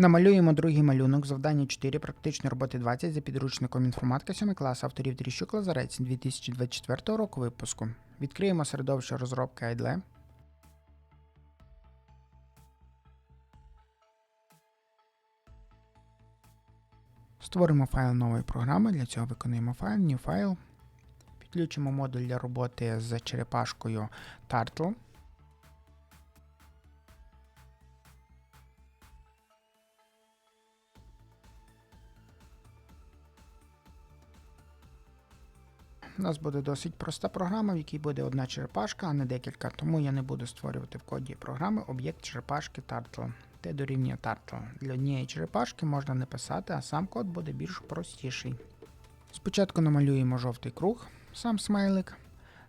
Намалюємо другий малюнок, завдання 4, практичної роботи 20 за підручником інформатика 7 клас, авторів Тріщук Лазарець 2024 року випуску. Відкриємо середовище розробки IDLE. Створимо файл нової програми, для цього виконуємо файл, New File. Підключимо модуль для роботи з черепашкою Turtle. У нас буде досить проста програма, в якій буде одна черепашка, а не декілька, тому я не буду створювати в коді програми об'єкт черепашки Turtle. Те дорівнює Turtle. Для однієї черепашки можна не писати, а сам код буде більш простіший. Спочатку намалюємо жовтий круг, сам смайлик,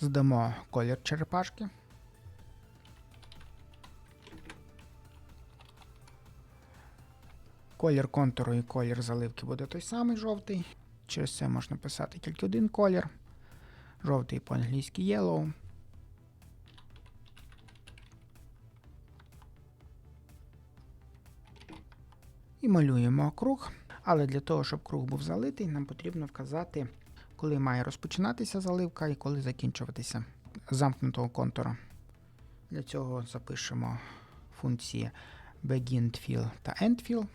здамо колір черепашки. Колір контуру і колір заливки буде той самий жовтий. Через це можна писати тільки один колір. Жовтий по-англійськи yellow. І малюємо круг. Але для того, щоб круг був залитий, нам потрібно вказати, коли має розпочинатися заливка і коли закінчуватися замкнутого контура. Для цього запишемо функції begin_fill та endfill.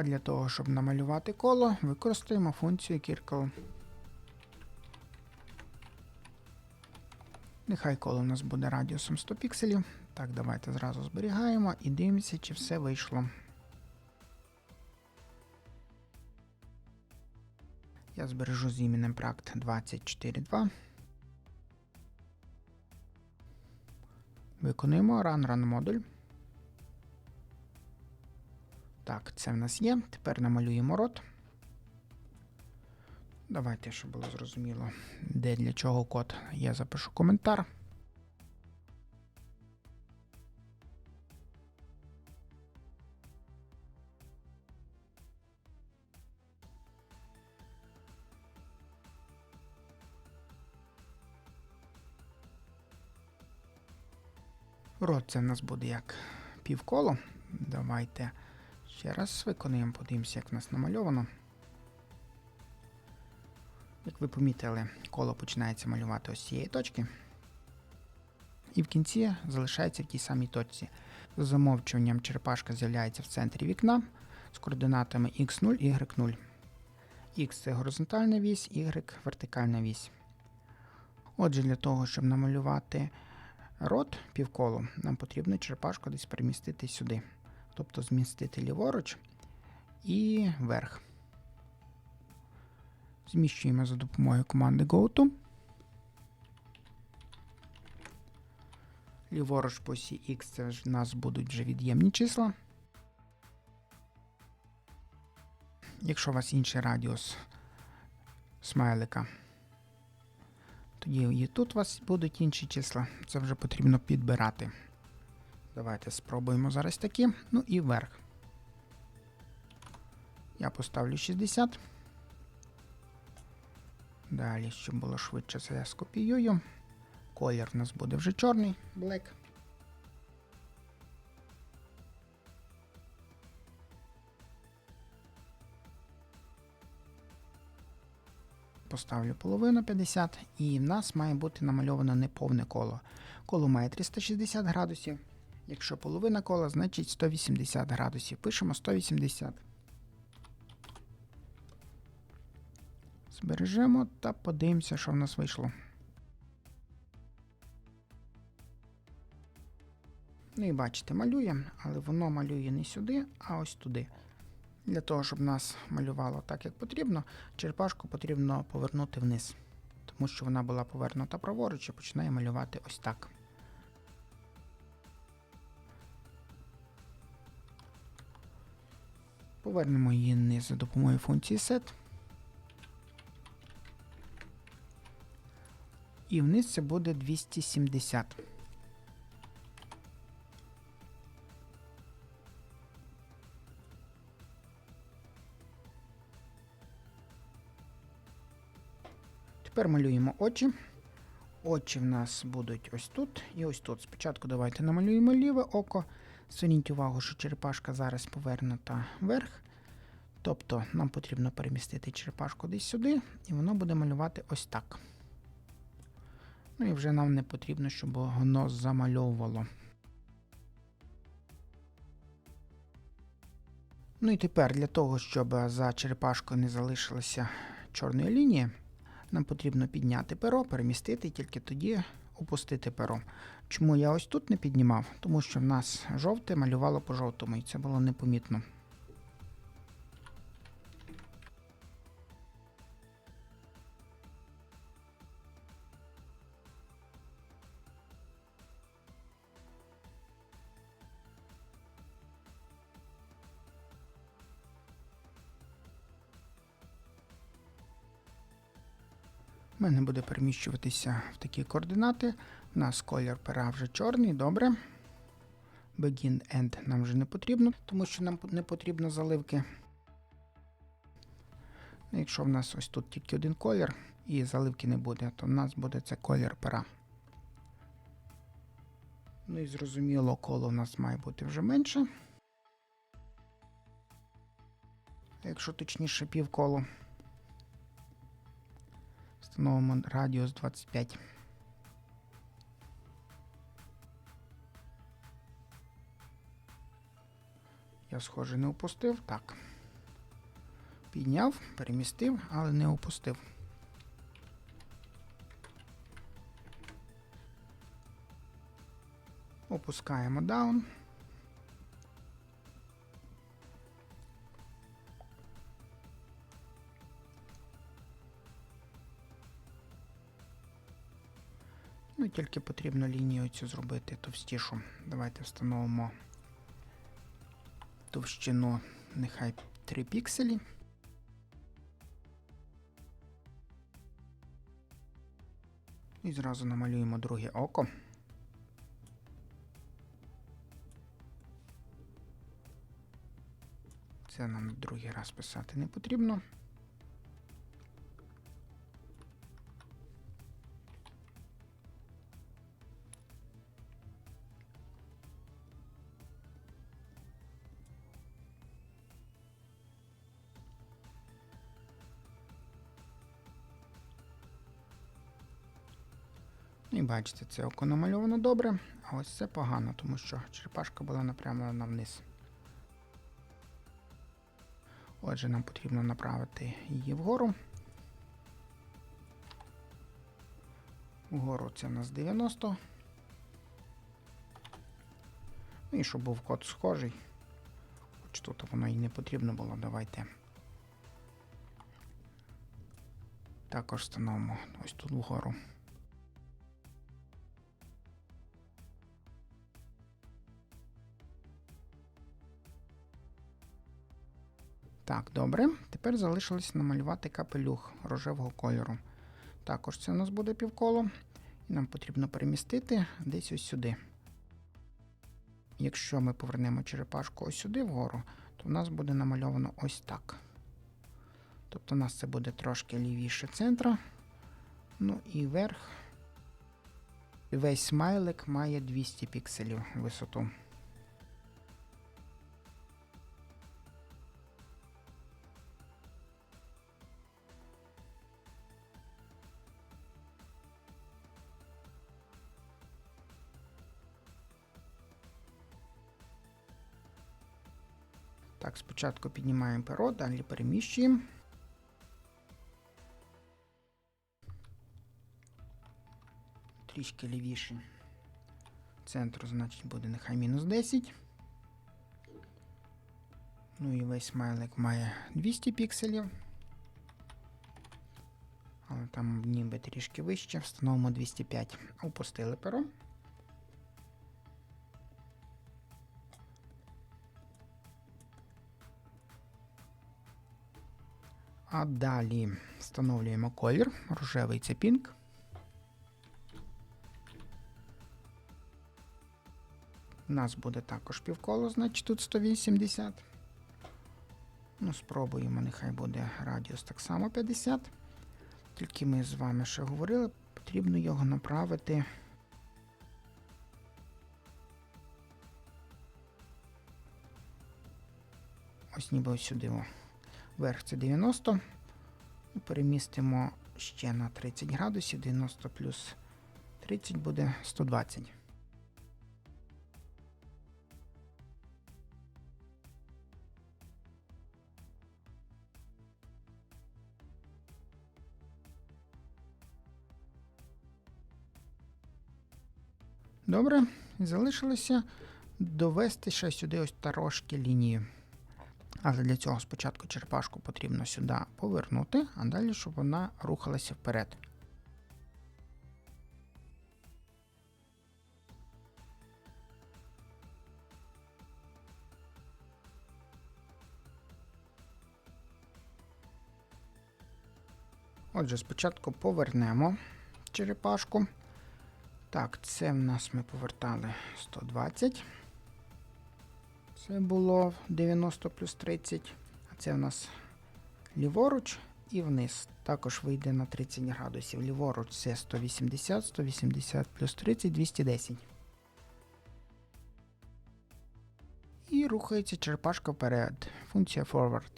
А для того, щоб намалювати коло, використаємо функцію Circle. Нехай коло у нас буде радіусом 100 пікселів. Так, давайте зразу зберігаємо і дивимося, чи все вийшло. Я збережу з іменем Pract 242. Виконуємо Run Run модуль. Так, це в нас є. Тепер намалюємо рот. Давайте, щоб було зрозуміло, де для чого код. Я запишу коментар. Рот це в нас буде як півколо. Давайте ще раз виконуємо, подивимося, як в нас намальовано. Як ви помітили, коло починається малювати ось цієї точки. І в кінці залишається в тій самій точці. За замовчуванням черепашка з'являється в центрі вікна з координатами x0 y0. X це горизонтальна вісь, Y вертикальна вісь. Отже, для того, щоб намалювати рот півколо, нам потрібно черепашку десь перемістити сюди. Тобто змістити ліворуч і вверх. Зміщуємо за допомогою команди GoTo. Ліворуч по осі X це в нас будуть вже від'ємні числа. Якщо у вас інший радіус смайлика, тоді і тут у вас будуть інші числа. Це вже потрібно підбирати. Давайте спробуємо зараз такі. Ну і вверх. Я поставлю 60. Далі, щоб було швидше, це я скопіюю. Колір в нас буде вже чорний, black. Поставлю половину 50, і в нас має бути намальовано неповне коло. Коло має 360 градусів. Якщо половина кола, значить 180 градусів. Пишемо 180. Збережемо та подивимося, що в нас вийшло. Ну і бачите, малює, але воно малює не сюди, а ось туди. Для того, щоб нас малювало так, як потрібно, черепашку потрібно повернути вниз. Тому що вона була повернута праворуч і починає малювати ось так. Повернемо її не за допомогою функції set. І вниз це буде 270. Тепер малюємо очі. Очі в нас будуть ось тут і ось тут. Спочатку давайте намалюємо ліве око. Зверніть увагу, що черепашка зараз повернута вверх. Тобто нам потрібно перемістити черепашку десь сюди, і воно буде малювати ось так. Ну і вже нам не потрібно, щоб воно замальовувало. Ну і тепер для того, щоб за черепашкою не залишилося чорної лінії, нам потрібно підняти перо, перемістити і тільки тоді опустити перо. Чому я ось тут не піднімав? Тому що в нас жовте малювало по жовтому, і це було непомітно. У мене буде переміщуватися в такі координати. У нас колір пера вже чорний, добре. Begin End нам вже не потрібно, тому що нам не потрібно заливки. Ну, Якщо в нас ось тут тільки один колір і заливки не буде, то в нас буде це колір пера. Ну і зрозуміло, коло у нас має бути вже менше. Якщо точніше півколо. Встановимо радіус 25. Схоже, не опустив. Так. Підняв, перемістив, але не опустив. Опускаємо даун. Ну, тільки потрібно лінію цю зробити товстішу. Давайте встановимо товщину, нехай 3 пікселі. І зразу намалюємо друге око. Це нам другий раз писати не потрібно. І бачите, це око намальовано добре, а ось це погано, тому що черепашка була напрямлена вниз. Отже, нам потрібно направити її вгору. Вгору це у нас 90. Ну і щоб був код схожий. Хоч тут воно і не потрібно було, давайте. Також встановимо ось тут вгору. Так, добре. Тепер залишилось намалювати капелюх рожевого кольору. Також це у нас буде півколо, і нам потрібно перемістити десь ось сюди. Якщо ми повернемо черепашку ось сюди вгору, то в нас буде намальовано ось так. Тобто у нас це буде трошки лівіше центра. Ну і верх. Весь смайлик має 200 пікселів висоту. Так, спочатку піднімаємо перо, далі переміщуємо. Трішки лівіше. Центру, значить, буде нехай мінус 10. Ну і весь смайлик має 200 пікселів. Але там ніби трішки вище, встановимо 205. Опустили перо. А далі встановлюємо колір, рожевий це пінк. У нас буде також півколо, значить тут 180. Ну, спробуємо, нехай буде радіус так само 50. скільки ми з вами ще говорили, потрібно його направити. Ось ніби ось сюди. Верх це 90. І перемістимо ще на 30 градусів. 90 плюс 30 буде 120. Добре, залишилося довести ще сюди ось трошки лінію. Але для цього спочатку черепашку потрібно сюди повернути, а далі, щоб вона рухалася вперед. Отже, спочатку повернемо черепашку. Так, це в нас ми повертали 120. Це було 90 плюс 30. А це в нас ліворуч і вниз. Також вийде на 30 градусів. Ліворуч це 180, 180 плюс 30, 210. І рухається черепашка вперед. Функція forward.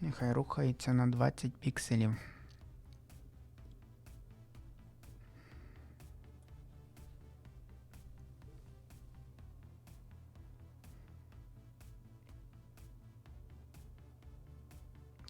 Нехай рухається на 20 пікселів.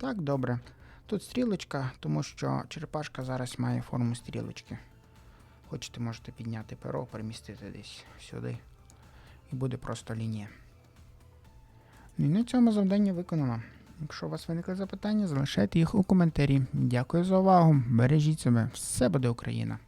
Так, добре. Тут стрілочка, тому що черепашка зараз має форму стрілочки. Хочете, можете підняти перо, перемістити десь сюди. І буде просто лінія. Ну і на цьому завдання виконано. Якщо у вас виникли запитання, залишайте їх у коментарі. Дякую за увагу. Бережіть себе. Все буде Україна!